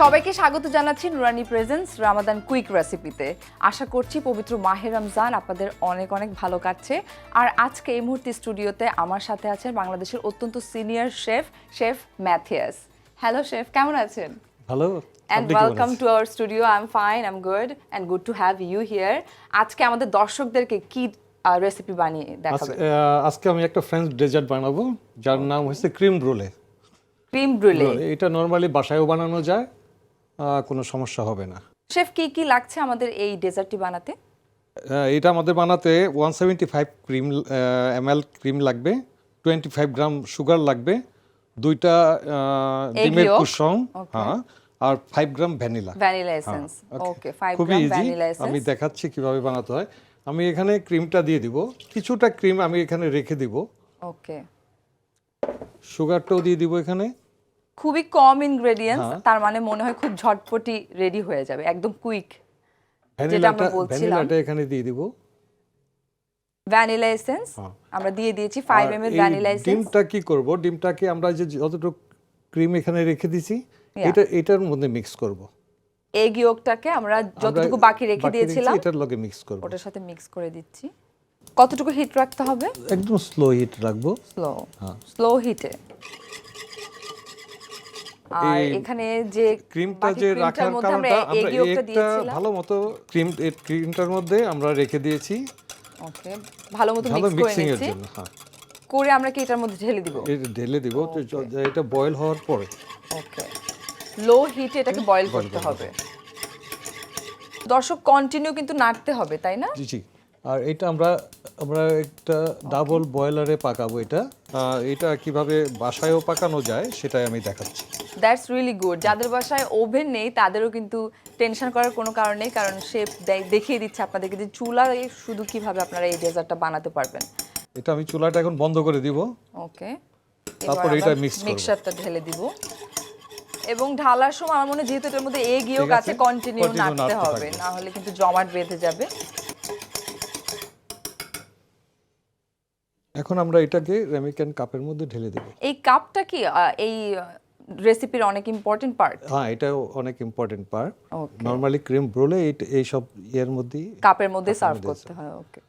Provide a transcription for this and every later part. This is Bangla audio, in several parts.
সবাইকে স্বাগত জানাচ্ছি নুরানি প্রেজেন্স রামাদান কুইক রেসিপিতে আশা করছি পবিত্র মাহে রমজান আপনাদের অনেক অনেক ভালো কাটছে। আর আজকে এই মুহূর্তে স্টুডিওতে আমার সাথে আছেন বাংলাদেশের অত্যন্ত senior chef chef Mathias hello chef কেমন আছেন? Hello and welcome? To our studio I am fine I am good and good to have you here আজকে আমাদের দর্শকদেরকে কি রেসিপি বানিয়ে দেখাবেন? আজকে আমি একটা ফ্রেঞ্চ ডেজার্ট বানাবো যার নাম হচ্ছে ক্রিম রোলে ক্রিম ব্রুলে এটা নর্মালি বাসায়ও বানানো যায় কোনো সমস্যা হবে না। শেফ কি কি লাগছে আমাদের এই ডেজার্টটি বানাতে? এটা আমাদের বানাতে one seventy five cream M cream লাগবে টোয়েন্টি ফাইভ গ্রাম সুগার লাগবে দুইটা ডিমের? কুসুম হ্যাঁ আর five gram vanilla vanilla essence okay খুবই গ্রাম ইজি আমি দেখাচ্ছি কীভাবে বানাতে হয়। আমি এখানে ক্রিমটা দিয়ে দিব। কিছুটা ক্রিম আমি এখানে রেখে দিব। ওকে সুগারটাও দিয়ে দিব এখানে। খুবই কম ইনগ্রেডিয়েন্টস হ্যাঁ। তার মানে মনে হয় খুব ঝটপটি রেডি হয়ে যাবে একদম কুইক ভ্যানিলাটা বলছিলাম। ভ্যানিলাটা এখানে দিয়ে দিব। Vanilla essence. আমরা দিয়ে দিয়েছি 5 আর এমএল এই ভ্যানিলা এসেন্স ডিমটা কি করব? ডিমটাকে আমরা যে যতটুকু ক্রিম এখানে রেখে দিছি এটা এটার মধ্যে মিক্স করব। এগ ইয়কটাকে আমরা যতটুকু বাকি রেখে দিয়েছিলাম এটার লগে মিক্স করব। ওটার সাথে মিক্স করে দিচ্ছি। কতটুকু হিট রাখতে হবে? একদম স্লো হিট রাখব। স্লো হ্যাঁ। স্লো হিটে আর এখানে যে ক্রিমটা যে রাখার কারণটা আমরা একটা ভালো মতো ক্রিম ক্রিমটার মধ্যে আমরা রেখে দিয়েছি। ওকে ভালো মতো মিক্স করে নিচ্ছি। হ্যাঁ। করে আমরা কি এটার মধ্যে ঢেলে দিব? এটা ঢেলে দিব এটা বয়েল হওয়ার পরে। ওকে। লো হিটে এটাকে বয়েল করতে হবে। দর্শক কন্টিনিউ কিন্তু নাড়তে হবে তাই না? জি জি। আর এটা আমরা আমরা একটা ডাবল বয়লারে পাকাবো এটা। এটা কীভাবে বাসায়ও পাকানো যায় সেটাই আমি দেখাচ্ছি। দ্যাটস রিয়েলি গুড যাদের বাসায় ওভেন নেই তাদেরও কিন্তু টেনশন করার কোনো কারণ নেই কারণ শেফ দেখিয়ে দিচ্ছে আপনাদেরকে যে চুলায় শুধু কীভাবে আপনারা এই ডেজার্টটা বানাতে পারবেন। এটা আমি চুলাটা এখন বন্ধ করে দিব। ওকে তারপর এটা mix করব। মিক্সারটা ঢেলে দিব। এবং ঢালার সময় আমার মনে যেহেতু এটার মধ্যে এগ ইয়োগ ঠিক আছে। আছে, কন্টিনিউ নাড়তে হবে। না হলে কিন্তু জমাট বেঁধে যাবে। এখন আমরা এটাকে রেমিক্যান কাপের মধ্যে ঢেলে দেব। এই কাপটা কি এই রেসিপির অনেক ইম্পর্টেন্ট পার্ট হ্যাঁ এটা অনেক important part normally cream brulee এই সব ইয়ের মধ্যেই কাপের মধ্যে সার্ভ করতে হয় ওকে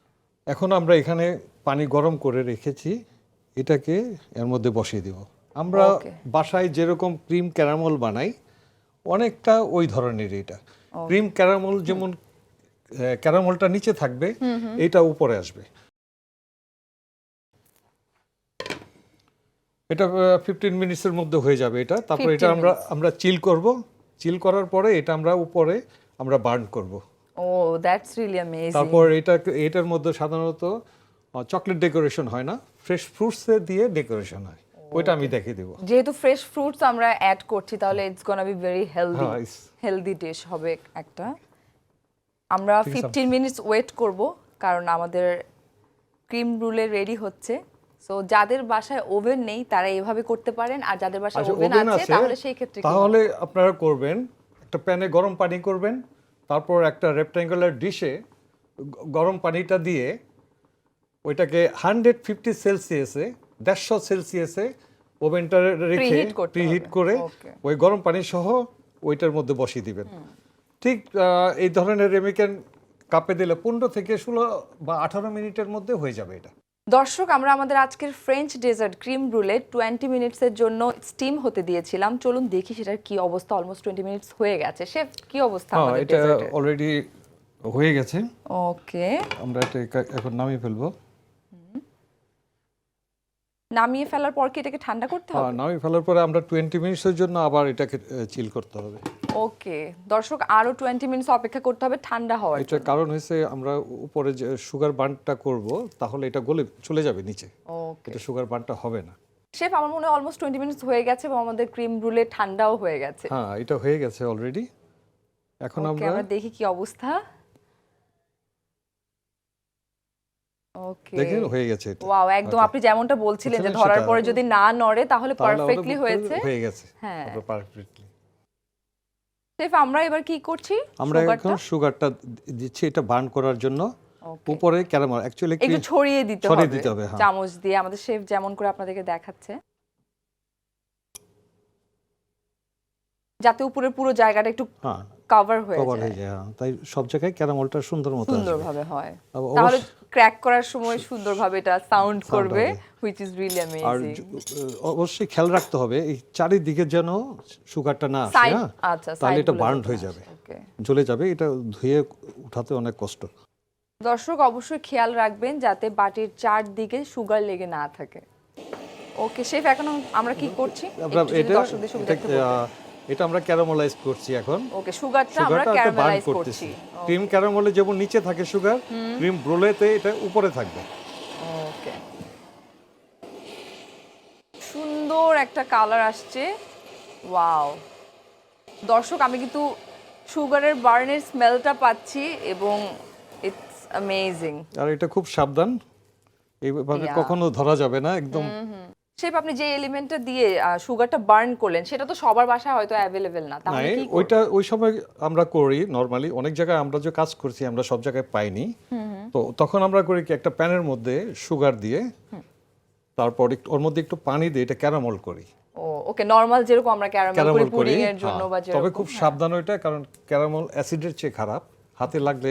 এখন আমরা এখানে পানি গরম করে রেখেছি এটাকে এর মধ্যে বসিয়ে দিব। আমরা বাসায় যেরকম ক্রিম ক্যারামল বানাই অনেকটা ওই ধরনের এটা। ক্রিম ক্যারামল যেমন ক্যারামলটা নিচে থাকবে এটা উপরে আসবে। এটা ফিফটিন মিনিটসের মধ্যে হয়ে যাবে এটা। তারপর এটা আমরা আমরা চিল করব। চিল করার পরে এটা আমরা উপরে আমরা বার্ন করব। ও দ্যাটস রিয়েলি অ্যামেজিং তারপর এটা এটার মধ্যে সাধারণত চকলেট ডেকোরেশন হয় না। ফ্রেশ ফ্রুটস দিয়ে ডেকোরেশন হয়। ওইটা আমি দেখিয়ে দেবো। যেহেতু ফ্রেশ ফ্রুটস আমরা অ্যাড করছি তাহলে it's gonna be very healthy healthy dish হবে একটা। আমরা ফিফটিন মিনিটস ওয়েট করব কারণ আমাদের ক্রিম রুলে রেডি হচ্ছে। সো যাদের বাসায় ওভেন নেই তারা এভাবে করতে পারেন। আর যাদের বাসায় আচ্ছা ওভেন ওভেন আছে তাহলে সেই ক্ষেত্রে তাহলে আপনারা করবেন একটা প্যানে গরম পানি করবেন তারপর একটা রেক্ট্যাঙ্গুলার ডিশে গরম পানিটা দিয়ে ওইটাকে হান্ড্রেড ফিফটি সেলসিয়াসে দেড়শো সেলসিয়াসে ওভেনটা রেখে প্রিহিট করে ওই গরম পানি সহ ওইটার মধ্যে বসিয়ে দিবেন। ঠিক এই ধরনের রেমিকেন কাপে দিলে পনেরো থেকে ষোলো বা আঠারো মিনিটের মধ্যে হয়ে যাবে এটা। দর্শক আমরা আমাদের আজকের French dessert cream brulee twenty মিনিটসের জন্য স্টিম হতে দিয়েছিলাম। চলুন দেখি সেটার কি অবস্থা অলমোস্ট টোয়েন্টি মিনিটস হয়ে গেছে। শেফ কি অবস্থা হ্যাঁ এটা অলরেডি হয়ে গেছে। ওকে আমরা এটা এখন নামিয়ে ফেলব। নামিয়ে ফেলার পর কি এটাকে ঠান্ডা করতে হবে? হ্যাঁ, নামিয়ে ফেলার পরে আমরা টোয়েন্টি মিনিটসের জন্য আবার এটাকে চিল করতে হবে। ওকে দর্শক আরও টোয়েন্টি মিনিটস অপেক্ষা করতে হবে ঠান্ডা হওয়ার এটার কারণ হয়েছে আমরা উপরে যে সুগার বানটা করব তাহলে এটা গলে চলে যাবে নিচে। ওকে। এটা সুগার বানটা হবে না। শেফ আমার মনে হয় অলমোস্ট টোয়েন্টি মিনিটস হয়ে গেছে এবং আমাদের ক্রিম রুলে ঠান্ডাও হয়ে গেছে। হ্যাঁ এটা হয়ে গেছে অলরেডি এখন আমরা দেখি কি অবস্থা ওকে দেখেন হয়ে গেছে এটা। ওয়াও একদম আপনি যেমনটা বলছিলেন যে ধরার পরে যদি না নড়ে তাহলে পারফেক্টলি হয়েছে। হয়ে গেছে। হ্যাঁ। পারফেক্টলি শেফ আমরা এবার কি করছি? আমরা? এখন সুগারটা দিচ্ছি এটা বার্ন করার জন্য। উপরে ক্যারামেল অ্যাকচুয়ালি একটু ছড়িয়ে দিতে ছড়িয়ে হবে। দিতে হবে, হ্যাঁ। চামচ দিয়ে আমাদের শেফ যেমন করে আপনাদেরকে দেখাচ্ছে। যাতে উপরের পুরো জায়গাটা একটু হ্যাঁ। কভার হয়ে যায়। হয়ে। তাই সব জায়গায় ক্যারামলটা সুন্দর মতো সুন্দরভাবে হয়। তাহলে ক্র্যাক করার সময় সুন্দরভাবে এটা সাউন্ড করবে হুইচ ইজ রিয়েলি অ্যামেজিং জ- অবশ্যই খেয়াল রাখতে হবে এই চারিদিকে যেন সুগারটা না আসে হ্যাঁ। আচ্ছা তাহলে এটা বার্ন হয়ে যাবে। জ্বলে যাবে এটা ধুয়ে উঠাতে অনেক কষ্ট। দর্শক অবশ্যই খেয়াল রাখবেন যাতে বাটির চারদিকে সুগার লেগে না থাকে। ওকে শেফ এখন আমরা কি করছি? এটা এটা, আমরা ক্যারামেলাইজ করছি এখন। ওকে সুগারটা আমরা ক্যারামেলাইজ করছি। ক্রিম ক্যারামেলে যেমন নিচে থাকে সুগার ক্রিম ব্রোলেতে এটা উপরে থাকবে। ওকে সুন্দর একটা কালার আসছে। ওয়াও দর্শক আমি কিন্তু সুগারের বার্নের স্মেলটা পাচ্ছি এবং ইটস অ্যামেজিং আর এটা খুব সাবধান। এইভাবে. কখনো ধরা যাবে না একদম শেফ আপনি যে এলিমেন্টটা দিয়ে সুগারটা বার্ন করলেন সেটা তো সবার বাসায় হয়তো অ্যাভেলেবেল না। তাহলে কি ওইটা ওই সময় আমরা করি নর্মালি অনেক জায়গায় আমরা যে কাজ করছি আমরা সব জায়গায় পাইনি। তো তখন আমরা করি কি একটা প্যানের মধ্যে সুগার দিয়ে তারপর একটু ওর মধ্যে একটু পানি দিয়ে এটা ক্যারামল করি। ও ওকে নরমাল যেরকম আমরা ক্যারামেল করি পুডিং এর জন্য হ্যাঁ। বা তবে খুব সাবধান ওইটা কারণ ক্যারামল অ্যাসিডের চেয়ে খারাপ। হাতে লাগলে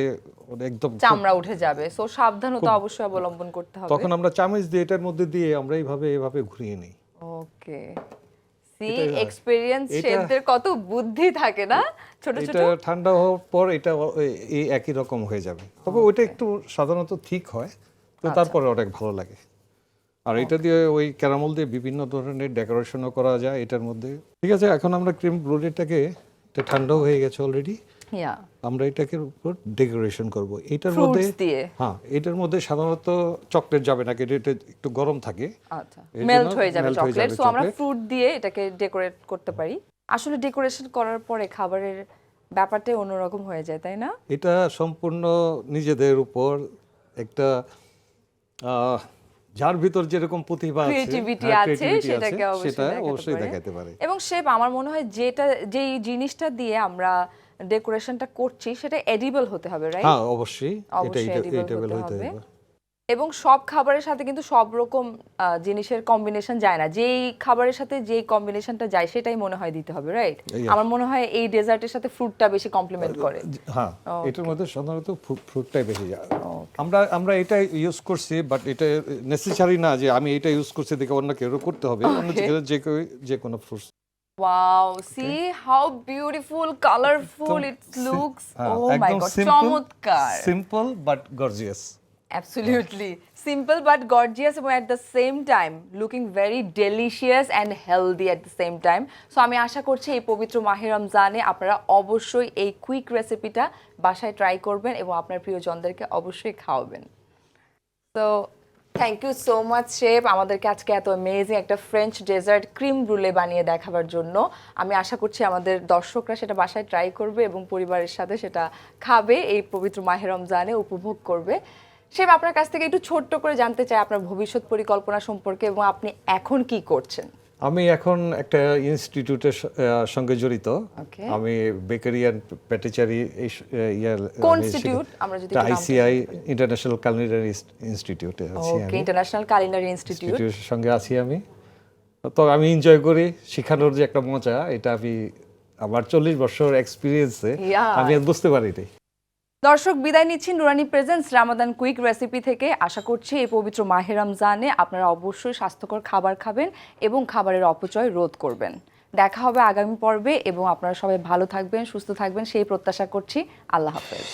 একদম চামড়া উঠে যাবে। সো সাবধানতা অবশ্যই অবলম্বন করতে হবে। তখন আমরা চামচ দিয়ে এটার মধ্যে দিয়ে আমরা এইভাবে এইভাবে ঘুরিয়ে নিই। ওকে সি এক্সপেরিয়েন্স শেফদের কত বুদ্ধি থাকে না? ছোট ছোট। এটা ঠান্ডা হওয়ার পর এটা এই একই রকম হয়ে যাবে। তবে ওইটা একটু সাধারণত ঠিক হয় তো আচ্ছা। তারপরে অনেক ভালো লাগে। আর এটা দিয়ে ওই ক্যারামল দিয়ে বিভিন্ন ধরনের ডেকোরেশনও করা যায় এটার মধ্যে। ঠিক আছে এখন আমরা ক্রিম ব্রোডেটাকে এটা ঠান্ডাও হয়ে গেছে অলরেডি আমরা এটাকে উপর ডেকোরেশন করব। এটার মধ্যে হ্যাঁ এটার মধ্যে সাধারণত চকলেট যাবে না এটা একটু গরম থাকে। আচ্ছা। মেল্ট হয়ে যাবে চকলেট সো আমরা ফ্রুট দিয়ে এটাকে ডেকোরেট করতে পারি। আসলে ডেকোরেশন করার পরে খাবারের ব্যাপারটাই অন্যরকম হয়ে যায় তাই না? এটা সম্পূর্ণ নিজেদের উপর একটা যার ভিতর যেরকম প্রতিভা আছে ক্রিয়েটিভিটি হ্যাঁ, আছে সেটাকে অবশ্যই অবশ্যই দেখাতে পারে। এবং শেফ আমার মনে হয় যেটা যেই জিনিসটা দিয়ে আমরা ডেকোরেশনটা করছি সেটা এডিবল হতে হবে রাইট হ্যাঁ অবশ্যই। এটা এটেবল হতে হবে। এবং সব খাবারের সাথে কিন্তু সব রকম জিনিসের কম্বিনেশন যায় না। যেই খাবারের সাথে যেই কম্বিনেশনটা যায় সেটাই মনে হয় দিতে হবে রাইট আমার মনে হয় এই ডেজার্টের সাথে ফ্রুটটা বেশি কমপ্লিমেন্ট করে। হ্যাঁ এটার মধ্যে সাধারণত ফ্রুটটাই বেশি যায়। আমরা আমরা এটা ইউজ করছি বাট এটা নেসেসারি না যে আমি এটা ইউজ করছি দেখে অন্য কেউ করতে হবে। অন্য যে কেউ যে কোনো fruits wow see how beautiful colourful it looks oh my god Oh চমৎকার simple but gorgeous Absolutely. Simple but gorgeous এবং at the same time looking very delicious and healthy at the same time. So আমি আশা করছি এই পবিত্র মাহে রমজানে আপনারা অবশ্যই এই কুইক রেসিপিটা বাসায় ট্রাই করবেন এবং আপনার প্রিয়জনদেরকে অবশ্যই খাওয়াবেন। তো thank you so much chef আমাদেরকে আজকে এত অ্যামেজিং একটা ফ্রেঞ্চ ডেজার্ট ক্রিম রুলে বানিয়ে দেখাবার জন্য। আমি আশা করছি আমাদের দর্শকরা সেটা বাসায় ট্রাই করবে এবং পরিবারের সাথে সেটা খাবে, এই পবিত্র মাহে রমজানে উপভোগ করবে। শেফ আপনার কাছ থেকে একটু ছোট্ট করে জানতে চাই আপনার ভবিষ্যৎ পরিকল্পনা সম্পর্কে এবং আপনি এখন কি করছেন? আমি এখন একটা ইনস্টিটিউটের সঙ্গে জড়িত। আমি bakery and patisserie ICI international culinary ইনস্টিটিউটে আছি ইন্টারন্যাশনাল কালিনারি ইনস্টিটিউটের সঙ্গে আছি আমি। তো আমি এনজয় করি শেখানোর যে একটা মজা এটা আমি আমার চল্লিশ বছর এক্সপিরিয়েন্সে. আমি আর বুঝতে পারিনি। দর্শক, বিদায় নিচ্ছি নুরানি প্রেজেন্স রামাদান কুইক রেসিপি থেকে। আশা করছি এই পবিত্র মাহে রমজানে আপনারা অবশ্যই স্বাস্থ্যকর খাবার খাবেন এবং খাবারের অপচয় রোধ করবেন। দেখা হবে আগামী পর্বে এবং আপনারা সবাই ভালো থাকবেন, সুস্থ থাকবেন, সেই প্রত্যাশা করছি। আল্লাহ হাফেজ।